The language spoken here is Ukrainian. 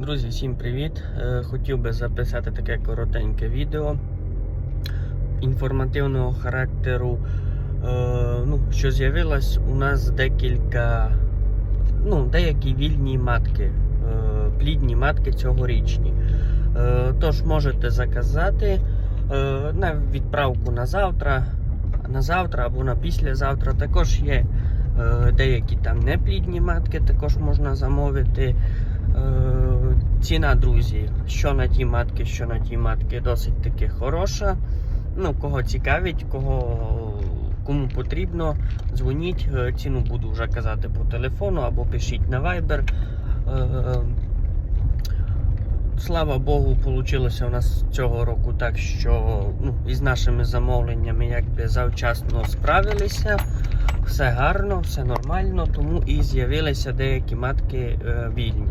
Друзі, всім привіт! Е, Хотів би записати таке коротеньке відео інформативного характеру. Е, Ну, що з'явилось у нас декілька, ну, деякі вільні матки, е, плідні матки цьогорічні. Тож можете заказати на відправку на завтра, на завтра або на післязавтра. Також є деякі там неплідні матки, також можна замовити. Ціна, друзі, що на ті матки, що на ті матки, досить таки хороша. Ну, кого цікавить, кого кому потрібно, дзвоніть. Е, Ціну буду вже казати по телефону або пишіть на Viber. Е, Слава Богу, вийшло у нас цього року так, що ну, із нашими замовленнями якби завчасно справилися. Все гарно, все нормально, тому і з'явилися деякі матки е, вільні.